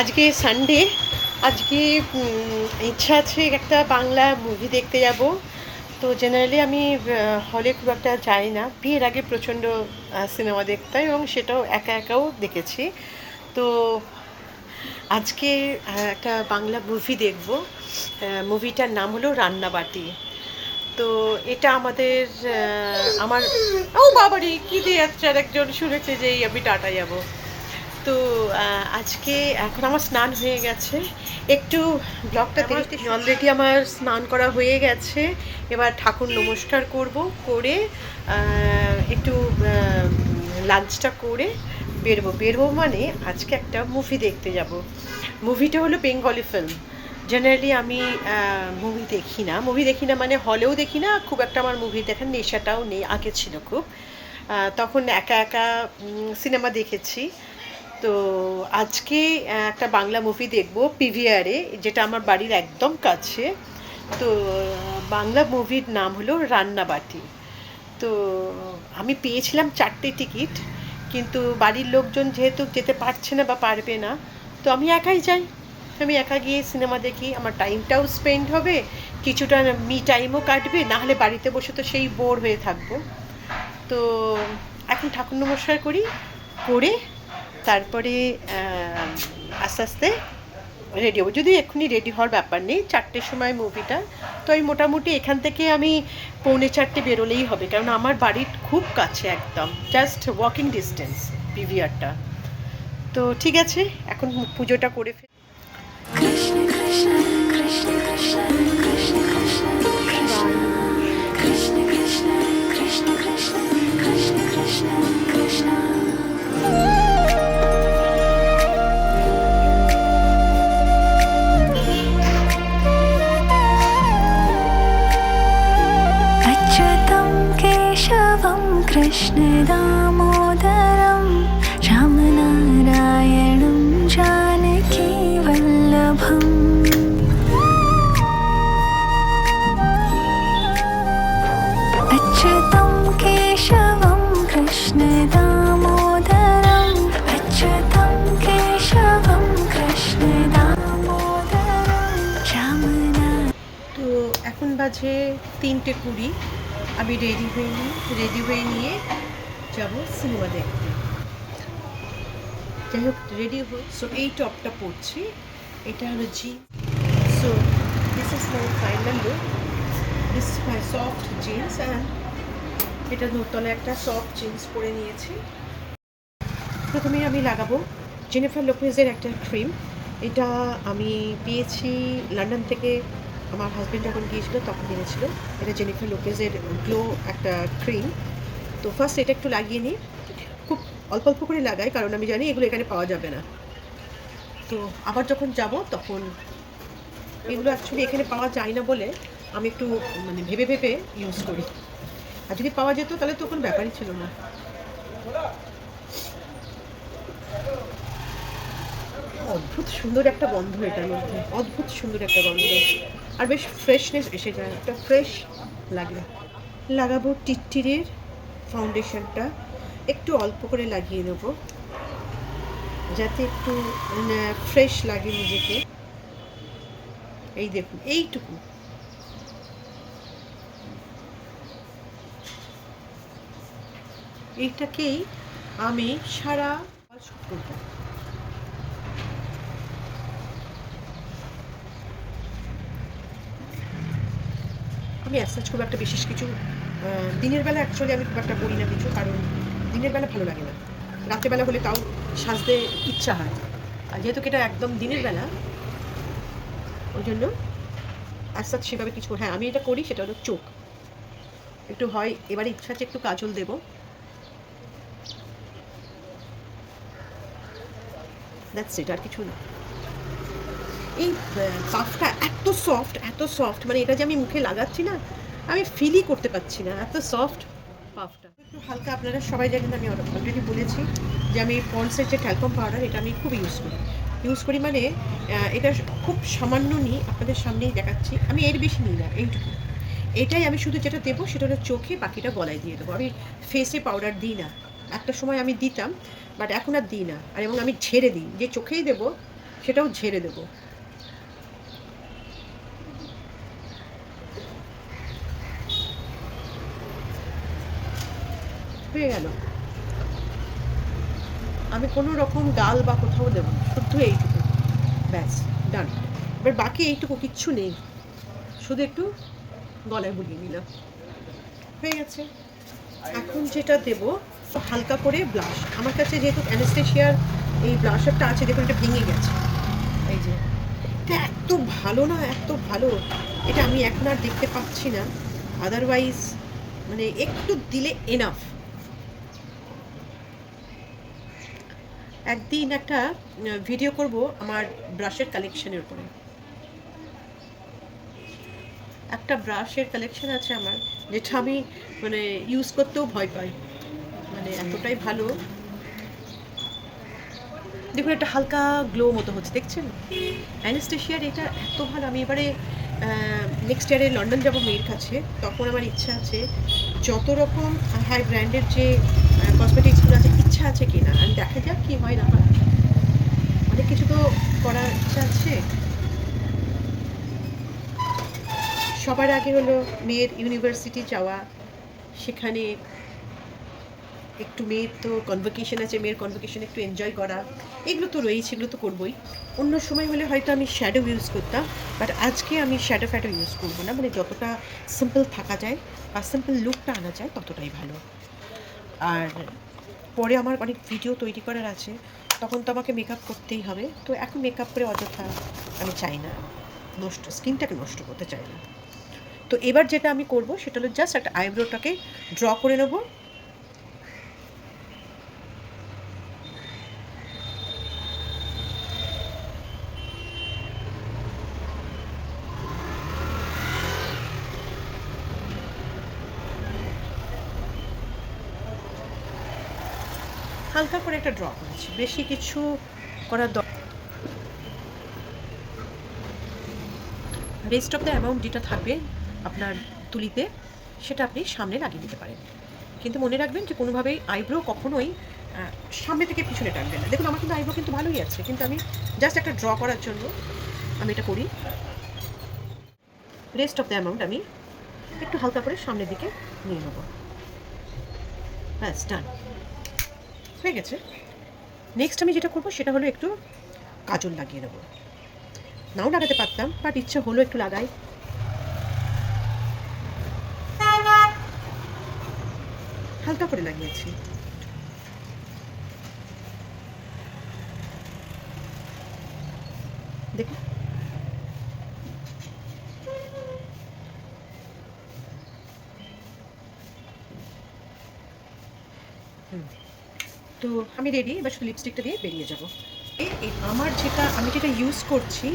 আজকে সানডে আজকে ইচ্ছা আছে একটা বাংলা মুভি দেখতে যাব। তো জেনারেলি আমি হলে খুব একটা যাই না। বিয়ের আগে প্রচণ্ড সিনেমা দেখতাম এবং সেটাও একা একাও দেখেছি। তো আজকে একটা বাংলা মুভি দেখব। মুভিটার নাম হলো রান্নাবাটি। তো এটা আমাদের আমার, ও বাবারে, কি দিয়ে আর একজন শুনেছে যে আমি টাটা যাব। তো আজকে এখন আমার স্নান হয়ে গেছে। একটু ব্লগটা দেখতে অলরেডি আমার স্নান করা হয়ে গেছে। এবার ঠাকুর নমস্কার করব করে একটু লাঞ্চটা করে বেরবো। বেরবো মানে আজকে একটা মুভি দেখতে যাব। মুভিটা হলো বেঙ্গলি ফিল্ম জেনারেলি আমি মুভি দেখি না। মুভি দেখি না মানে হলেও দেখি না খুব একটা আমার মুভি দেখার নেশাটাও নেই আগে ছিল খুব। তখন একা একা সিনেমা দেখেছি। তো আজকে একটা বাংলা মুভি দেখব পিভিআরে যেটা আমার বাড়ির একদম কাছে। তো, বাংলা মুভির নাম হলো রান্নাবাটি তো, আমি পেয়েছিলাম চারটে টিকিট কিন্তু বাড়ির লোকজন যেহেতু যেতে পারছে না বা পারবে না, তো আমি একাই যাই। আমি একা গিয়ে সিনেমা দেখি, আমার টাইমটাও স্পেন্ড হবে, কিছুটা মি টাইমও কাটবে নাহলে বাড়িতে বসে তো সেই বোর হয়ে থাকব। তো, এখন ঠাকুর নমস্কার করি, করে তারপরে আস্তে আস্তে রেডি হব যদি এক্ষুনি রেডি হওয়ার ব্যাপার নেই চারটের সময় মুভিটা তো আমি মোটামুটি এখান থেকে আমি পৌনে চারটে বেরোলেই হবে কারণ আমার বাড়ির খুব কাছে একদম জাস্ট ওয়াকিং ডিস্টেন্স পিভিআরটা তো ঠিক আছে এখন পুজোটা করে ফেলি Krishna Krishna Krishna Krishna Krishna Krishna Krishna Krishna Krishna Krishna বাজে তিনটে কুড়ি। আমি রেডি হয়ে নিই রেডি হয়ে নিয়ে যাব সিনেমা দেখতে। যাই হোক রেডি হই সো এই টপটা পরছি। এটা হলো জি so this is my final look this my soft jeans and এটা নতলে একটা সফট জিন্স পরে নিয়েছি। প্রথমে আমি লাগাবো জেনিফার লোপেজের একটা ক্রিম এটা আমি পেয়েছি লন্ডন থেকে আমার হাজব্যান্ড যখন গিয়েছিল তখন কিনেছিল এটা জেনিফার লোপেজের গ্লো একটা ক্রিম তো ফার্স্ট এটা একটু লাগিয়ে নিই। খুব অল্প অল্প করে লাগাই, কারণ আমি জানি এগুলো এখানে পাওয়া যাবে না। তো আবার যখন যাব তখন এগুলো অ্যাকচুয়ালি এখানে পাওয়া যায় না বলে আমি একটু মানে ভেবে ভেবে ইউজ করি। আর যদি পাওয়া যেত, তাহলে তো কোনো ব্যাপারই ছিল না। অদ্ভুত সুন্দর একটা গন্ধ এটার মধ্যে। অদ্ভুত সুন্দর একটা গন্ধ। আর বেশ ফ্রেশনেস এসে যায়। একটা ফ্রেশ লাগে লাগাবো টিটটিরের ফাউন্ডেশনটা একটু অল্প করে লাগিয়ে নেব। যাতে একটু ফ্রেশ লাগে নিজেকে। এই দেখুন, এইটুকু। এইটাকেই আমি সারা করব। আমি অ্যাজ খুব একটা বিশেষ কিছু দিনের বেলা অ্যাকচুয়ালি আমি খুব একটা করি না কিছু, কারণ দিনের বেলা ভালো লাগে না। রাত্রেবেলা হলে তাও সাজতে ইচ্ছা হয়। আর যেহেতু এটা একদম দিনের বেলা, ওই জন্য অ্যাজ সেভাবে কিছু হ্যাঁ আমি এটা করি, সেটা হলো চোখ। একটু হয়, এবারে ইচ্ছা আছে একটু কাজল দেবো। দ্যাটস ইট আর কিছু না। এই পাফটা এত সফট এত সফট মানে এটা যে আমি মুখে লাগাচ্ছি না, আমি ফিলই করতে পারছি না, এত সফট পাফটা একটু হালকা আপনারা সবাই জানেন, আমি অলরেডি বলেছি যে আমি পন্সের যে ট্যালকম পাউডার এটা আমি খুব ইউজ করি। ইউজ করি মানে এটা খুব সামান্য নিই, আপনাদের সামনেই দেখাচ্ছি। আমি এর বেশি নিই না, এইটুকু। এটাই আমি শুধু যেটা দেবো, সেটা হলো চোখে, বাকিটা গলায় দিয়ে দেবো। আমি ফেসে পাউডার দিই না। একটা সময় আমি দিতাম বাট এখন আর দিই না। আর এবং আমি ছেড়ে দিই। যে চোখেই দেবো, সেটাও ঝেড়ে দেবো। হয়ে গেল। আমি কোনো রকম ডাল বা কোথাও দেবো শুধু এইটুকু। ব্যাস ডান এবার বাকি এইটুকু কিচ্ছু নেই। শুধু একটু গলায় বুলিয়ে নিলাম। হয়ে গেছে। এখন যেটা দেব হালকা করে ব্লাশ আমার কাছে যেহেতু অ্যানেস্টেশিয়ার এই ব্লাশারটা আছে, দেখুন, এটা ভেঙে গেছে। এই যে, এটা এত ভালো না, এত ভালো। এটা আমি এখন আর দেখতে পাচ্ছি না। আদারওয়াইজ মানে একটু দিলে এনাফ একদিন একটা ভিডিও করব আমার ব্রাশের কালেকশনের উপরে। একটা ব্রাশের কালেকশন আছে আমার, যেটা আমি মানে ইউজ করতেও ভয় পাই। মানে এতটাই ভালো। দেখুন, একটা হালকা গ্লো মতো হচ্ছে, দেখছেন? অ্যানেস্টেশিয়ার এটা এত ভালো, আমি এবারে নেক্সট ইয়ারে লন্ডন যাব মেয়ের কাছে, তখন আমার ইচ্ছা আছে যত রকম হাই ব্র্যান্ডের যে কসমেটিক্সগুলো আছে, ইচ্ছা আছে কি না আমি দেখা যাক কি হয় না অনেক কিছু তো করার ইচ্ছা আছে। সবার আগে হলো মেয়ের ইউনিভার্সিটি যাওয়া, সেখানে একটু মেয়ের তো কনভোকেশন আছে, মেয়ের কনভোকেশন একটু এনজয় করা, এগুলো তো রয়েছে এগুলো তো করবোই। অন্য সময় হলে হয়তো আমি শ্যাডো ইউজ করতাম বাট আজকে আমি শ্যাডো ফ্যাডো ইউজ করব না মানে যতটা সিম্পল থাকা যায় বা সিম্পল লুকটা আনা যায়, ততটাই ভালো। আর পরে আমার অনেক ভিডিও তৈরি করার আছে, তখন তো আমাকে মেকআপ করতেই হবে, তো এখন মেকআপ করে অযথা আমি চাই না। নষ্ট স্কিনটাকে নষ্ট করতে চাই না। তো এবার যেটা আমি করব, সেটা হলো জাস্ট একটা আইব্রোটাকে ড্র করে নেব হালকা করে একটা ড্র করেছি বেশি কিছু করার দরকার রেস্ট অফ দ্য অ্যামাউন্ট যেটা থাকবে আপনার তুলিতে, সেটা আপনি সামনে লাগিয়ে দিতে পারেন। কিন্তু মনে রাখবেন যে কোনোভাবেই আইব্রো কখনোই সামনে থেকে পিছনে টানবেন না। দেখুন, আমার কিন্তু আইব্রো কিন্তু ভালোই আছে, কিন্তু আমি জাস্ট একটা ড্র করার জন্য আমি এটা করি। রেস্ট অফ দ্য অ্যামাউন্ট আমি একটু হালকা করে সামনের দিকে নিয়ে নেব। ব্যাস ডান হয়ে গেছে। নেক্সট আমি যেটা করব সেটা হলো একটু কাজল লাগিয়ে নেব। নাও লাগাতে পারতাম বাট ইচ্ছে হলো একটু লাগাই। হালকা করে লাগিয়েছি। দেখুন। তো আমি রেডি এবার শুধু লিপস্টিকটা দিয়ে বেরিয়ে যাব। আমার যেটা, আমি যেটা ইউজ করছি,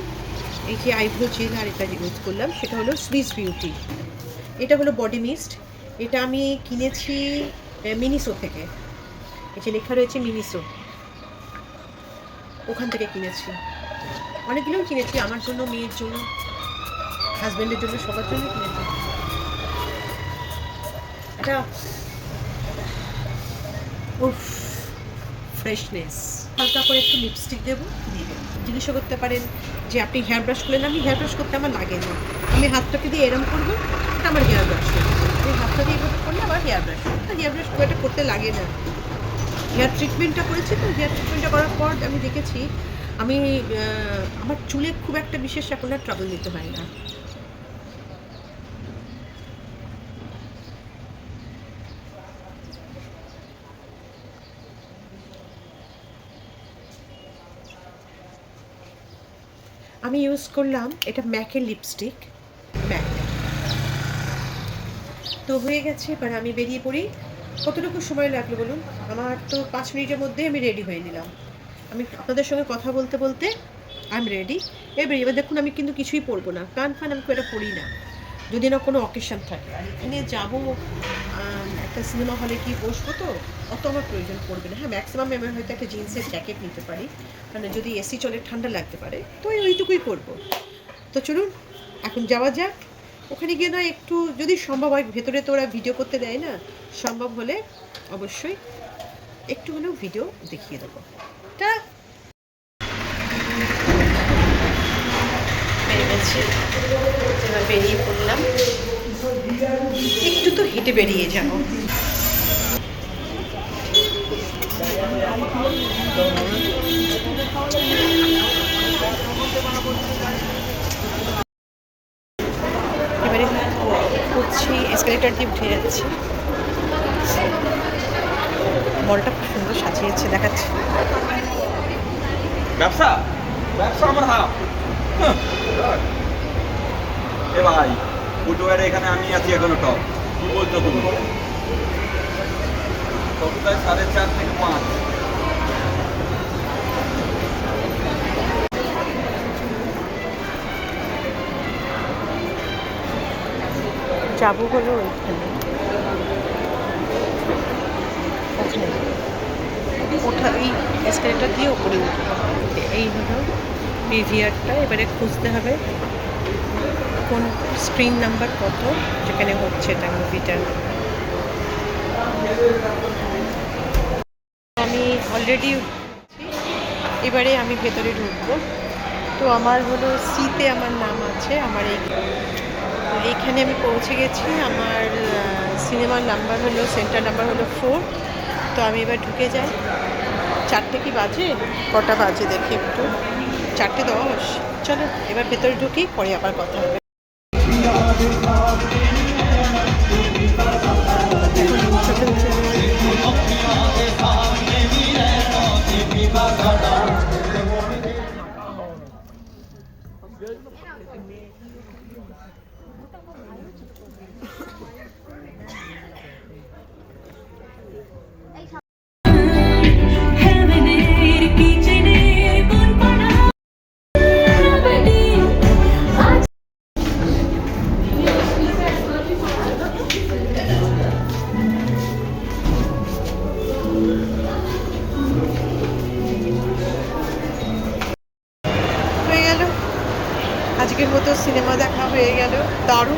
এই যে আইব্রো জেল আর এটা ইউজ করলাম, সেটা হলো সুইস বিউটি এটা হলো বডি মিস্ট এটা আমি কিনেছি মিনিসো থেকে। এই যে লেখা রয়েছে মিনিসো ওখান থেকে কিনেছি। অনেকগুলোই কিনেছি, আমার জন্য, মেয়ের জন্য হাজব্যান্ডের জন্য, সবার জন্য কিনেছি। এটা, উফ ফ্রেশনেস হালকা করে একটু লিপস্টিক দেবো, দিয়ে দেবো জিজ্ঞাসা করতে পারেন যে আপনি হেয়ার ব্রাশ করলেন, আমি হেয়ার ব্রাশ করতে আমার লাগে না। আমি হাতটাকে দিয়ে এরম করব এটা আমার হেয়ার ব্রাশ আমি হাতটা দিয়ে এভাবে করলে আমার হেয়ার ব্রাশ হেয়ার ব্রাশ খুব একটা করতে লাগে না। হেয়ার ট্রিটমেন্টটা করেছি তো হেয়ার ট্রিটমেন্টটা করার পর আমি দেখেছি, আমি আমার চুলে খুব একটা বিশেষ এখন আর ট্রাবল নিতে হয় না। আমি ইউজ করলাম এটা ম্যাকের লিপস্টিক ম্যাক তো হয়ে গেছে, এবার আমি বেরিয়ে পড়ি। কতটুকু সময় লাগল বলুন? আমার তো পাঁচ মিনিটের মধ্যে আমি রেডি হয়ে নিলাম। আমি আপনাদের সঙ্গে কথা বলতে বলতে আই এম রেডি এবার এবার দেখুন আমি কিন্তু কিছুই পরবো না। কান ফান আমি এটা পড়ি না। যদি না কোনো অকেশন থাকে। এখানে যাব একটা সিনেমা হলে কি বসবো তো, অত আমার প্রয়োজন পড়বে না। হ্যাঁ ম্যাক্সিমাম আমি হয়তো একটা জিন্সের জ্যাকেট নিতে পারি। মানে যদি এসি চলে, ঠান্ডা লাগতে পারে, তো ওই ওইটুকুই করব তো চলুন, এখন যাওয়া যাক। ওখানে গিয়ে না একটু যদি সম্ভব হয়, ভেতরে তো ওরা ভিডিও করতে দেয় না, সম্ভব হলে অবশ্যই একটু হলেও ভিডিও দেখিয়ে দেবো। টা। যাচ্ছি এবার বেরিয়ে পড়লাম। একটু তো হেঁটে বেরিয়ে যাব। এবারে উঠছি এসকেলেটার দিয়ে উঠে যাচ্ছি। মলটা খুব সুন্দর সাজিয়েছে, দেখাচ্ছে। ব্যবসা? ব্যবসা আমার হাফ এ ভাই ফুটওয়ারে এখানে আমি আছি এখনও টপ কি বলছো তুমি? সপ্তাহে সাড়ে চার থেকে পাঁচ। যাব হলো ওইখানে। ওঠা, এই এসকেলেটার দিয়ে ওপরে উঠবো। এই হলো পিভিআরটা এবারে খুঁজতে হবে। কোন স্ক্রিন নাম্বার কত যেখানে হচ্ছে এটা মুভিটা আমি অলরেডি এবারে আমি ভেতরে ঢুকবো। তো আমার হলো সিতে আমার নাম আছে, আমার এই এইখানে আমি পৌঁছে গেছি। আমার সিনেমার নাম্বার হলো সেন্টার নাম্বার হলো ফোর তো আমি এবার ঢুকে যাই। চারটে কি বাজে? কটা বাজে দেখি একটু। চারটে দশ। চলো, এবার ভেতরে ঢুকি, পরে আবার কথা হবে। Bye.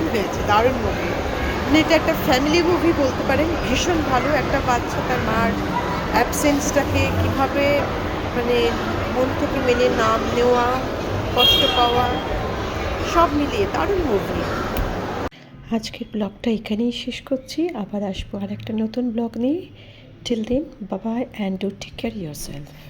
দারুণ হয়েছে, দারুণ মুভি মানে এটা একটা ফ্যামিলি মুভি বলতে পারেন, ভীষণ ভালো একটা বাচ্চা তার মার অ্যাবসেন্সটাকে কীভাবে মানে মন থেকে মেনে নাম নেওয়া, কষ্ট পাওয়া, সব মিলিয়ে দারুণ মুভি আজকের ব্লগটা এখানেই শেষ করছি। আবার আসব আর একটা নতুন ব্লগ নিয়ে। Till then Babai and do take care yourself